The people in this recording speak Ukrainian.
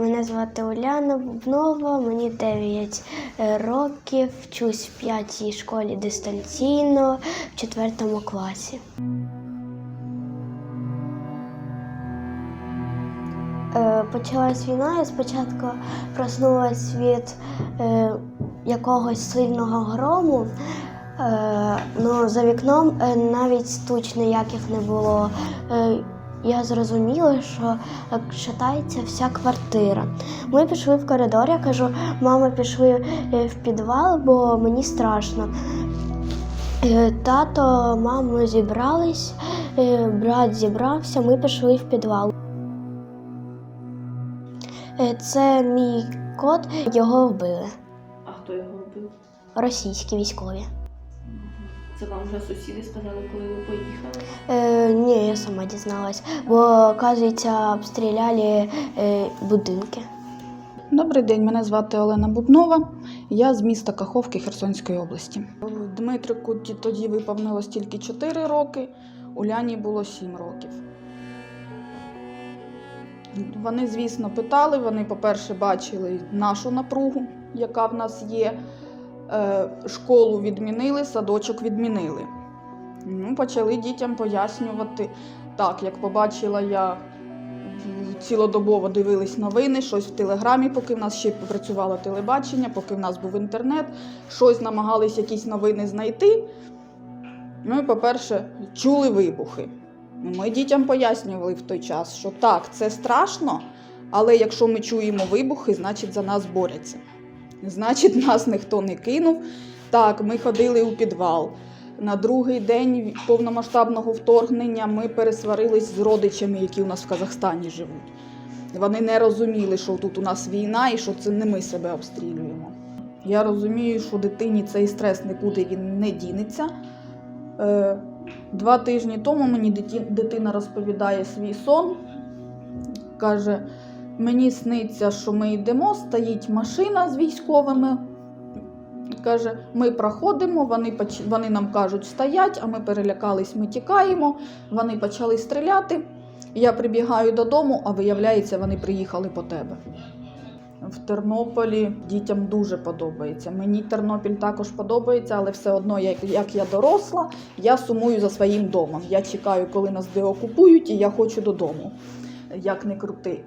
Мене звати Уляна Бубнова, мені 9 років, вчусь в п'ятій школі дистанційно в четвертому класі. Е, Почалась війна, я спочатку проснулась від е, якогось сильного грому. Е, ну, за вікном е, навіть стуч ніяких не було. Е, я зрозуміла, що е, шатається вся квартира. Ми пішли в коридор, я кажу, мама, пішли е, в підвал, бо мені страшно. Е, Тато, мама зібрались, е, брат зібрався, ми пішли в підвал. Е, Це мій кот, його вбили. А хто його робив? Російські військові. Це вам вже сусіди сказали, коли ви поїхали? Ні, я сама дізналась, бо, оказується, обстріляли е, будинки. Добрий день, мене звати Олена Бубнова. Я з міста Каховки Херсонської області. Дмитрику тоді виповнилось тільки 4 роки, Уляні було 7 років. Вони, звісно, питали. Вони, по-перше, бачили нашу напругу, яка в нас є. Е, Школу відмінили, садочок відмінили. Ну, почали дітям пояснювати. Так, як побачила я цілодобово дивились новини, щось в телеграмі, поки в нас ще працювало телебачення, поки в нас був інтернет, щось намагались якісь новини знайти. Ну і, по-перше, чули вибухи. Ми дітям пояснювали в той час, що так, це страшно, але якщо ми чуємо вибухи, значить за нас борються. Значить, нас ніхто не кинув. Так, ми ходили у підвал. На другий день повномасштабного вторгнення ми пересварились з родичами, які у нас в Казахстані живуть. Вони не розуміли, що тут у нас війна і що це не ми себе обстрілюємо. Я розумію, що дитині цей стрес нікуди він не дінеться. Е, Два тижні тому мені дитина розповідає свій сон. Каже: мені сниться, що ми йдемо, стоїть машина з військовими. Каже, ми проходимо, вони, вони нам кажуть стоять, а ми перелякались, ми тікаємо. Вони почали стріляти. Я прибігаю додому, а виявляється, вони приїхали по тебе. В Тернополі дітям дуже подобається. Мені Тернопіль також подобається, але все одно, як, як я доросла, я сумую за своїм домом. Я чекаю, коли нас деокупують, і я хочу додому, як не крути.